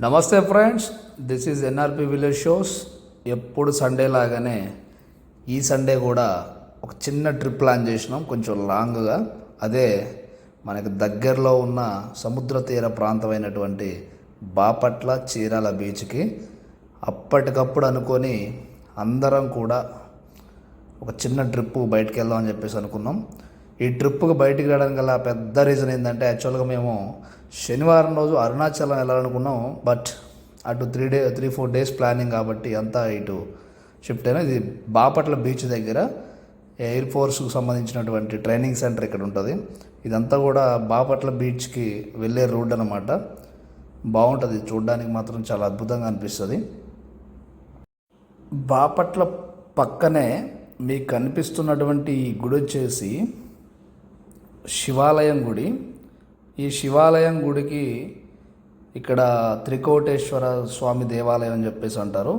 నమస్తే friends this is NRP village shows ఎప్పుడు Sunday లాగానే ఈ సండే కూడా ఒక చిన్న ట్రిప్ ప్లాన్ చేసినాం కొంచెం లాంగ్గా అదే మనకు దగ్గరలో ఉన్న సముద్ర తీర ప్రాంతమైనటువంటి బాపట్ల చీరాల బీచ్కి అప్పటికప్పుడు అనుకొని అందరం కూడా ఒక చిన్న ట్రిప్ బయటికి వెళ్దాం అని చెప్పేసి అనుకున్నాం. ఈ ట్రిప్కి బయటికి రావడానికి గల పెద్ద రీజన్ ఏంటంటే యాక్చువల్గా మేము శనివారం రోజు అరుణాచలం వెళ్ళాలనుకున్నాం. బట్ అటు three day three four days planning కాబట్టి అంతా ఇటు షిఫ్ట్ అయినా ఇది బాపట్ల బీచ్ దగ్గర ఎయిర్ ఫోర్స్కు సంబంధించినటువంటి ట్రైనింగ్ సెంటర్ ఇక్కడ ఉంటుంది. ఇదంతా కూడా బాపట్ల బీచ్కి వెళ్ళే రోడ్ అనమాట బాగుంటుంది చూడడానికి మాత్రం చాలా అద్భుతంగా అనిపిస్తుంది. బాపట్ల పక్కనే మీకు కనిపిస్తున్నటువంటి ఈ గుడి వచ్చేసి శివాలయం గుడి. ఈ శివాలయం గుడికి ఇక్కడ త్రికోటేశ్వర స్వామి దేవాలయం అని చెప్పేసి అంటారు.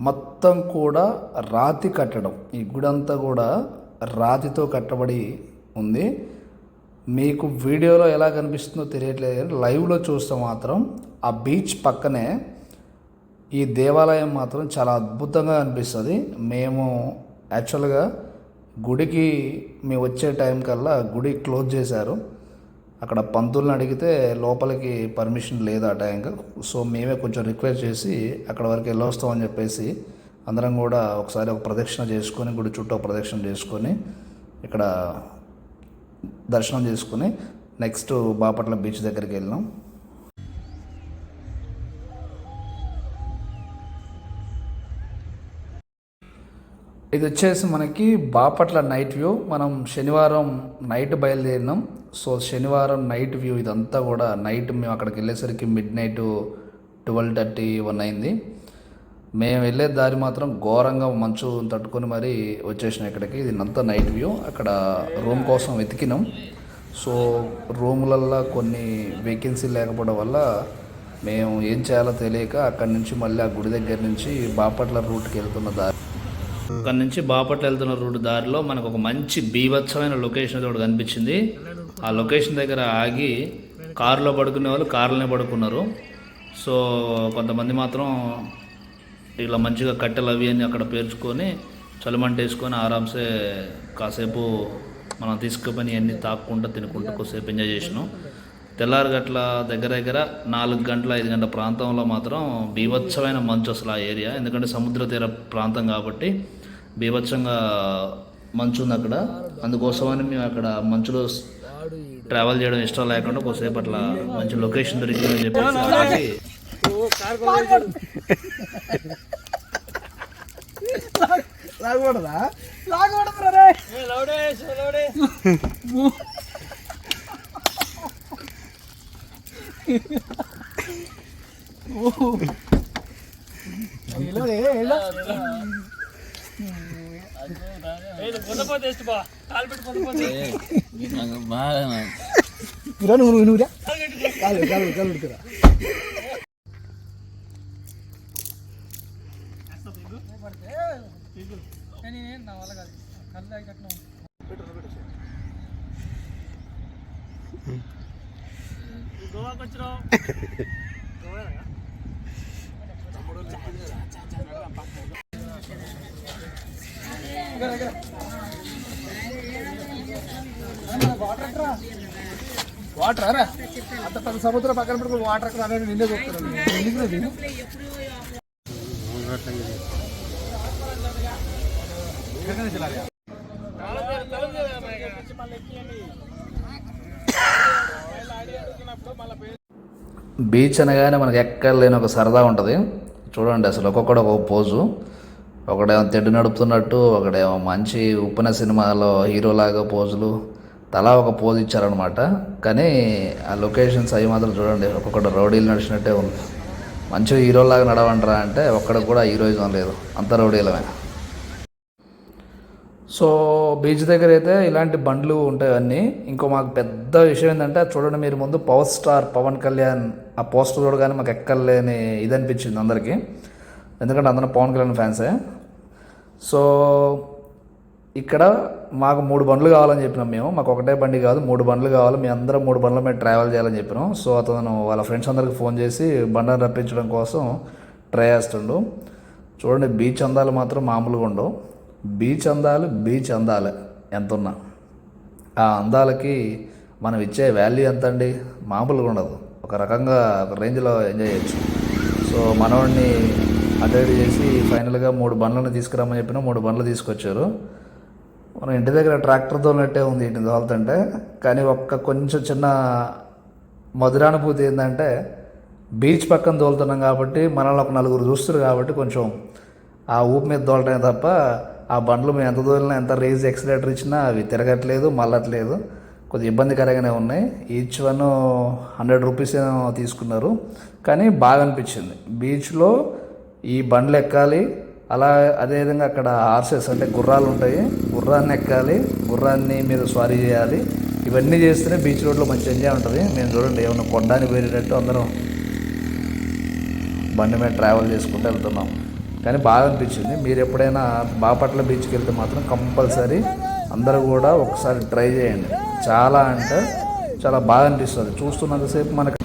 మొత్తం కూడా రాతి కట్టడం. ఈ గుడి అంతా కూడా రాతితో కట్టబడి ఉంది. మీకు వీడియోలో ఎలా కనిపిస్తుందో తెలియట్లేదు కానీ లైవ్లో చూస్తే మాత్రం ఆ బీచ్ పక్కనే ఈ దేవాలయం మాత్రం చాలా అద్భుతంగా అనిపిస్తుంది మేము యాక్చువల్గా గుడికి మేము వచ్చే టైం కల్లా గుడి క్లోజ్ చేశారు. అక్కడ పంతుల్ని అడిగితే లోపలికి పర్మిషన్ లేదు ఆ టైంకి సో మేమే కొంచెం రిక్వెస్ట్ చేసి అక్కడ వరకు వెళ్ళొస్తామని చెప్పేసి అందరం కూడా ఒకసారి ఒక ప్రదక్షిణ చేసుకొని గుడి చుట్టూ ప్రదక్షిణ చేసుకొని ఇక్కడ దర్శనం చేసుకుని నెక్స్ట్ బాపట్ల బీచ్ దగ్గరికి వెళ్ళినాం. ఇది వచ్చేసి మనకి బాపట్ల నైట్ వ్యూ మనం శనివారం నైట్ బయలుదేరినాం. సో శనివారం నైట్ వ్యూ ఇదంతా కూడా నైట్ మేము అక్కడికి వెళ్ళేసరికి mid night twelve thirty one అయింది. మేము వెళ్ళే దారి మాత్రం ఘోరంగా మంచు తట్టుకొని మరీ వచ్చేసినాం ఇక్కడికి. ఇది అంతా నైట్ వ్యూ అక్కడ రూమ్ కోసం వెతికినాం. సో రూములల్లో కొన్ని వేకెన్సీ లేకపోవడం వల్ల మేము ఏం చేయాలో తెలియక అక్కడి నుంచి మళ్ళీ ఆ గుడి దగ్గర నుంచి బాపట్ల రూట్కి వెళ్తున్న దారి. అక్కడ నుంచి బాపట్ల వెళ్తున్న రోడ్డు దారిలో మనకు ఒక మంచి బీభత్సమైన లొకేషన్ ఒకటి కనిపించింది. ఆ లొకేషన్ దగ్గర ఆగి కారులో పడుకునే వాళ్ళు కారులోనే పడుకున్నారు. సో కొంతమంది మాత్రం ఇలా మంచిగా కట్టెలు అవి అని అక్కడ పేర్చుకొని చలిమంట వేసుకొని ఆరామ్సే కాసేపు మనం తీసుకుపోయి అన్నీ తాక్కుంటూ తినుకుంటూ కొద్దిసేపు ఎంజాయ్ చేసినాం. తెల్లారి గట్ల దగ్గర దగ్గర నాలుగు గంటల ఐదు గంటల ప్రాంతంలో మాత్రం బీభత్సమైన మంచు అసలు ఆ ఏరియా. ఎందుకంటే సముద్ర తీర ప్రాంతం కాబట్టి బీభత్సంగా మంచు ఉంది అక్కడ. అందుకోసమని మేము అక్కడ మంచులో ట్రావెల్ చేయడం ఇష్టం లేకుండా కొద్దిసేపు అట్లా మంచి లొకేషన్ దొరికిందని చెప్పేసి ఆగి లాగకూడదా? లాగకూడదు రే ఇరా నువ్వు నువ్వురా కాలు కాలు కాలు ఉడుకురా వాటర్? రా అంత పెద్ద సముద్రం పక్కన పెట్టుకుని వాటర్ అక్కడ అనేది నిన్నే ఎందుకు లేదు బీచ్ అనగానే మనకి ఎక్కడ లేని ఒక సరదా ఉంటుంది. చూడండి అసలు ఒక్కొక్కడు ఒక్కొక్క పోజు. ఒకడేమో తెడ్డు నడుపుతున్నట్టు ఒకడేమో మంచి ఉప్పిన సినిమాలో హీరోలాగా పోజులు. తలా ఒక పోజ్ ఇచ్చారనమాట కానీ ఆ లొకేషన్స్ అవి మాత్రం చూడండి ఒక్కొక్కటి రౌడీలు నడిచినట్టే ఉంది. మంచి హీరోలాగా నడవంటారా అంటే ఒక్కడికి కూడా హీరోయిజం లేదు. అంత రౌడీలమే. సో బీచ్ దగ్గర అయితే ఇలాంటి బండ్లు ఉంటాయి అన్నీ ఇంకో మాకు పెద్ద విషయం ఏంటంటే చూడండి మీరు ముందు పవర్ స్టార్ పవన్ కళ్యాణ్ ఆ పోస్టర్ చూడగానే మాకు ఎక్కర్లేని ఇది అనిపించింది అందరికీ. ఎందుకంటే అందరం పవన్ కళ్యాణ్ ఫ్యాన్సే. సో ఇక్కడ మాకు మూడు బండ్లు కావాలని చెప్పినాం మేము. మాకు ఒకటే బండి కాదు మూడు బండ్లు కావాలి. మీ అందరం మూడు బండ్లు మేము ట్రావెల్ చేయాలని చెప్పినాం. సో అతను వాళ్ళ ఫ్రెండ్స్ అందరికి ఫోన్ చేసి బండను రప్పించడం కోసం ట్రై చేస్తుండు చూడండి బీచ్ అందాలు మాత్రం మామూలుగా ఉండవు. బీచ్ అందాలు బీచ్ అందాలే ఎంత ఉన్నా ఆ అందాలకి మనం ఇచ్చే వాల్యూ ఎంత అండి మామూలుగా ఉండదు. ఒక రకంగా ఒక రేంజ్లో ఎంజాయ్ చేయొచ్చు. సో మనవాడిని అటెండ్ చేసి ఫైనల్గా మూడు బండ్లను తీసుకురామని చెప్పిన మూడు బండ్లు తీసుకొచ్చారు. మనం ఇంటి దగ్గర ట్రాక్టర్ తోలినట్టే ఉంది ఇంటి తోలుతుంటే కానీ ఒక్క కొంచెం చిన్న మధురానుభూతి ఏంటంటే బీచ్ పక్కన తోలుతున్నాం కాబట్టి మనల్ని ఒక నలుగురు చూస్తారు కాబట్టి కొంచెం ఆ ఊపు మీద తోలటమే తప్ప ఆ బండ్లు మేము ఎంత దూరం ఎంత రేజ్ ఎక్సలేటర్ ఇచ్చినా అవి తిరగట్లేదు మళ్ళట్లేదు. కొద్దిగా ఇబ్బందికరంగానే ఉన్నాయి. ఈచ్ వన్ హండ్రెడ్ రూపీస్ తీసుకున్నారు. కానీ బాగా అనిపించింది. బీచ్లో ఈ బండ్లు ఎక్కాలి అలా అదేవిధంగా అక్కడ హార్సెస్ అంటే గుర్రాలు ఉంటాయి. గుర్రాన్ని ఎక్కాలి గుర్రాన్ని మీరు స్వారీ చేయాలి. ఇవన్నీ చేస్తేనే బీచ్ రోడ్లో మంచి ఎంజాయ్ ఉంటుంది. మేము చూడండి ఏమైనా కొండానికి వేరేటట్టు అందరం బండి మీద ట్రావెల్ చేసుకుంటూ వెళ్తున్నాం. కానీ బాగా అనిపించింది. మీరు ఎప్పుడైనా బాపట్ల బీచ్కి వెళ్తే మాత్రం కంపల్సరీ అందరూ కూడా ఒకసారి ట్రై చేయండి. చాలా అంటే చాలా బాగా అనిపిస్తుంది. చూస్తున్నంతసేపు మనకు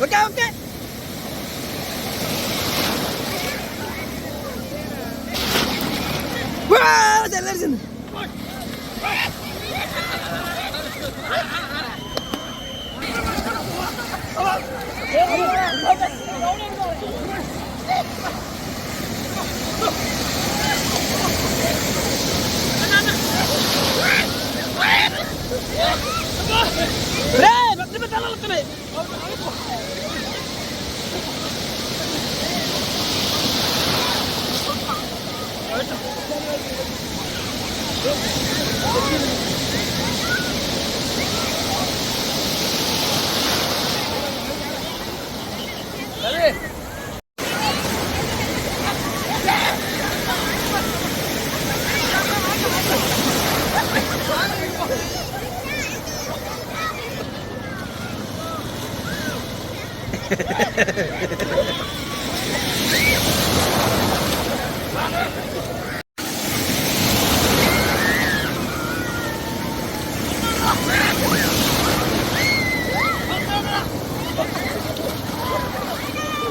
Ok ok. Hadi eller şimdi. Brad, ne kadar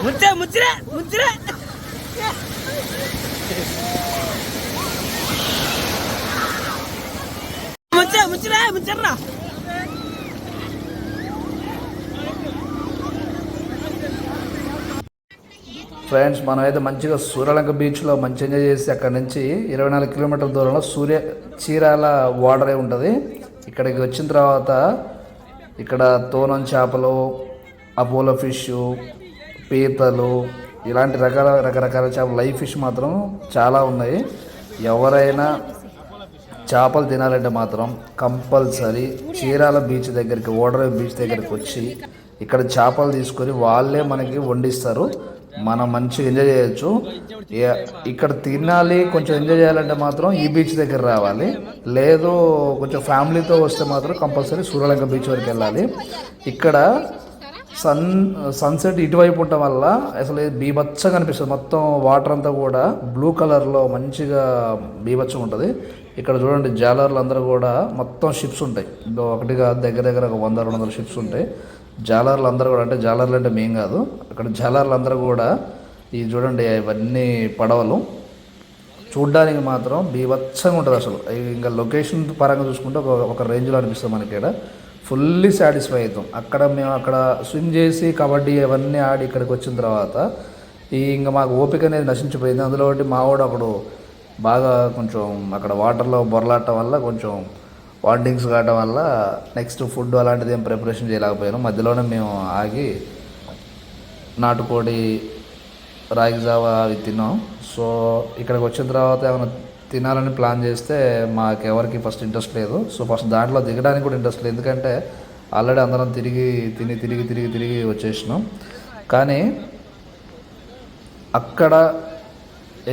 ಮುಚ್ಚೆ ಮುಚ್ಚಿರ ಮುಚ್ಚಿರ ಮುಚ್ಚೆ ಮುಚ್ಚಿರ ಮುಚ್ಚರ್ರ ఫ్రెండ్స్ మనమైతే మంచిగా సూర్యలంక బీచ్లో మంచి ఎంజాయ్ చేసి అక్కడ నుంచి ఇరవై నాలుగు కిలోమీటర్ల దూరంలో సూర్య చీరాల వాటరే ఉంటుంది. ఇక్కడికి వచ్చిన తర్వాత ఇక్కడ తోనం చేపలు అపోలో ఫిష్ పీతలు ఇలాంటి రకాల రకరకాల చేపలు లైవ్ ఫిష్ మాత్రం చాలా ఉన్నాయి. ఎవరైనా చేపలు తినాలంటే మాత్రం కంపల్సరీ చీరాల బీచ్ దగ్గరికి ఓడరే బీచ్ దగ్గరికి వచ్చి ఇక్కడ చేపలు తీసుకొని వాళ్ళే మనకి వండిస్తారు. మనం మంచిగా ఎంజాయ్ చేయొచ్చు. ఏ- ఇక్కడ తినాలి కొంచెం ఎంజాయ్ చేయాలంటే మాత్రం ఈ బీచ్ దగ్గర రావాలి. లేదు కొంచెం ఫ్యామిలీతో వస్తే మాత్రం కంపల్సరీ సూర్యలంక బీచ్ వరకు వెళ్ళాలి. ఇక్కడ సన్ సన్సెట్ ఇటువైపు ఉండటం వల్ల అసలు బీభత్సంగా అనిపిస్తుంది. మొత్తం వాటర్ అంతా కూడా బ్లూ కలర్లో మంచిగా బీభత్సం ఉంటుంది. ఇక్కడ చూడండి జాలర్లు అందరూ కూడా మొత్తం షిప్స్ ఉంటాయి. ఒకటిగా దగ్గర దగ్గర ఒక వంద రెండు వందల షిప్స్ ఉంటాయి. జాలర్లు అందరూ కూడా అంటే జాలర్లు అంటే మేం కాదు అక్కడ జాలర్లు అందరూ కూడా ఈ చూడండి ఇవన్నీ పడవలు. చూడ్డానికి మాత్రం బీభత్సంగా ఉంటుంది అసలు. ఇంకా లొకేషన్ పరంగా చూసుకుంటే ఒక ఒక రేంజ్లో అనిపిస్తుంది మనకి ఇక్కడ. ఫుల్లీ సాటిస్ఫై అవుతాం. అక్కడ మేము అక్కడ స్విమ్ చేసి కబడ్డీ అవన్నీ ఆడి ఇక్కడికి వచ్చిన తర్వాత ఈ ఇంకా మాకు ఓపిక అనేది నశించిపోయింది. అందులో ఒకటి మావాడు అప్పుడు బాగా కొంచెం అక్కడ వాటర్లో బొరలాడటం వల్ల కొంచెం వాంటింగ్స్ కావడం వల్ల నెక్స్ట్ ఫుడ్ అలాంటిది ఏం ప్రిపరేషన్ చేయలేకపోయాను. మధ్యలోనే మేము ఆగి నాటుకోడి రాగి జావా అవి తిన్నాం. సో ఇక్కడికి వచ్చిన తర్వాత ఏమైనా తినాలని ప్లాన్ చేస్తే మాకు ఎవరికి ఫస్ట్ ఇంట్రెస్ట్ లేదు. సో ఫస్ట్ దాంట్లో దిగడానికి కూడా ఇంట్రెస్ట్ లేదు. ఎందుకంటే ఆల్రెడీ అందరం తిరిగి తిని తిరిగి తిరిగి తిరిగి వచ్చేసినాం. కానీ అక్కడ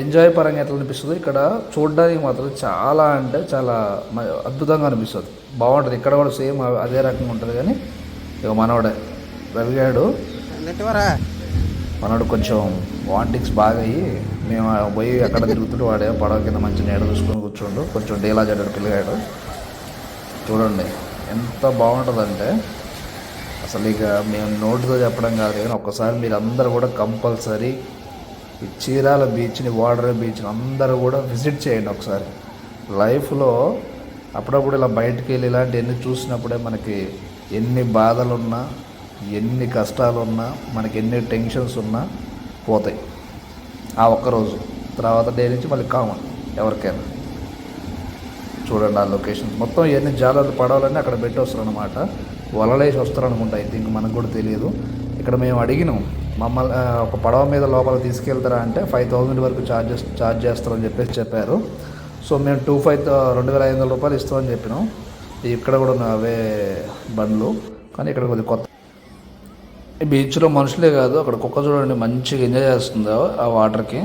ఎంజాయ్ పరంగా ఎట్లా అనిపిస్తుంది? ఇక్కడ చూడడానికి మాత్రం చాలా అంటే చాలా అద్భుతంగా అనిపిస్తుంది. బాగుంటుంది. ఇక్కడ కూడా సేమ్ అదే రకంగా ఉంటుంది కానీ ఇక మనోడే రవిగాడు మనోడు కొంచెం వాంటింగ్స్ బాగా అయ్యి మేము పోయి అక్కడ తిరుగుతుంటే వాడే పడవ కింద మంచి నీడ చూసుకొని కూర్చోండు. కొంచెం డేలా చెడ్డాడు పిల్లగాడు. చూడండి ఎంత బాగుంటుందంటే అసలు ఇక మేము నోటితో చెప్పడం కాదు కానీ ఒక్కసారి మీరు అందరూ కూడా కంపల్సరీ ఈ చీరాల బీచ్ని వాడర్ బీచ్ని అందరూ కూడా విజిట్ చేయండి ఒకసారి. లైఫ్లో అప్పుడప్పుడు ఇలా బయటికి వెళ్ళి ఇలాంటివన్నీ చూసినప్పుడే మనకి ఎన్ని బాధలున్నా ఎన్ని కష్టాలున్నా మనకి ఎన్ని టెన్షన్స్ ఉన్నా పోతాయి. ఆ ఒక్కరోజు. తర్వాత డే నుంచి మళ్ళీ కామన్ ఎవరికైనా. చూడండి ఆ లొకేషన్ మొత్తం ఎన్ని జాలర్లు పడవలన్నీ అక్కడ పెట్టి వస్తారు అనమాట వలలేసి వస్తారు అనుకుంటా ఐ థింక్ మనకు కూడా తెలియదు. ఇక్కడ మేము అడిగినాం మమ్మల్ని ఒక పడవ మీద లోపల తీసుకెళ్తారా అంటే ఫైవ్ థౌజండ్ వరకు ఛార్జెస్ ఛార్జ్ చేస్తారని చెప్పేసి చెప్పారు. సో మేము టూ ఫైవ్ రెండు వేల ఐదు వందల రూపాయలు ఇస్తామని చెప్పినాం. ఇక్కడ కూడా ఉన్న అవే బండ్లు కానీ ఇక్కడ కొద్దిగా కొత్త. ఈ బీచ్లో మనుషులే కాదు అక్కడ కుక్క చూడండి మంచిగా ఎంజాయ్ చేస్తుంది ఆ వాటర్కి.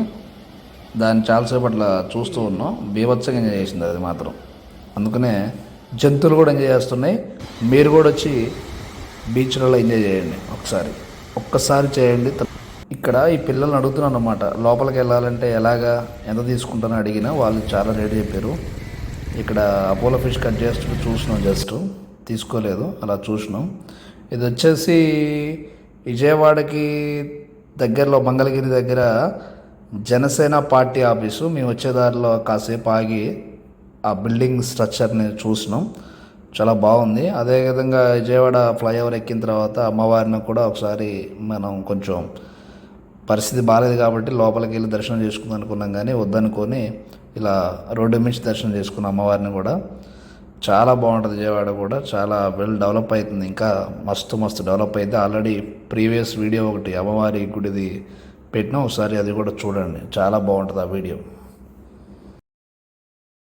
దాన్ని చాలాసేపు అట్లా చూస్తూ ఉన్నాం. బీభత్సంగా ఎంజాయ్ చేసింది అది మాత్రం. అందుకనే జంతువులు కూడా ఎంజాయ్ చేస్తున్నాయి. మీరు కూడా వచ్చి బీచ్లలో ఎంజాయ్ చేయండి ఒకసారి. ఒక్కసారి చేయండి. ఇక్కడ ఈ పిల్లల్ని అడుగుతున్నాను అనమాట లోపలికి వెళ్ళాలంటే ఎలాగా ఎంత తీసుకుంటానో అడిగినా వాళ్ళు చాలా రేటు చెప్పారు. ఇక్కడ అపోలో ఫిష్ కట్ చేస్తూ చూసినాం జస్ట్. తీసుకోలేదు అలా చూసినాం. ఇది వచ్చేసి విజయవాడకి దగ్గరలో మంగళగిరి దగ్గర జనసేన పార్టీ ఆఫీసు. మేము వచ్చే దారిలో కాసేపు ఆగి ఆ బిల్డింగ్ స్ట్రక్చర్ని చూసినాం. చాలా బాగుంది. అదేవిధంగా విజయవాడ ఫ్లైఓవర్ ఎక్కిన తర్వాత అమ్మవారిని కూడా ఒకసారి మనం కొంచెం పరిస్థితి బాగాలేదు కాబట్టి లోపలికి వెళ్ళి దర్శనం చేసుకుందాం అనుకున్నాం కానీ వద్దనుకొని ఇలా రోడ్డు మించి దర్శనం చేసుకున్న అమ్మవారిని కూడా చాలా బాగుంటుంది విజయవాడ కూడా. చాలా వెల్ డెవలప్ అవుతుంది ఇంకా మస్తు మస్తు డెవలప్ అయితే ఆల్రెడీ ప్రీవియస్ వీడియో ఒకటి అమ్మవారి గుడిది పెట్టినా ఒకసారి అది కూడా చూడండి. చాలా బాగుంటుంది ఆ వీడియో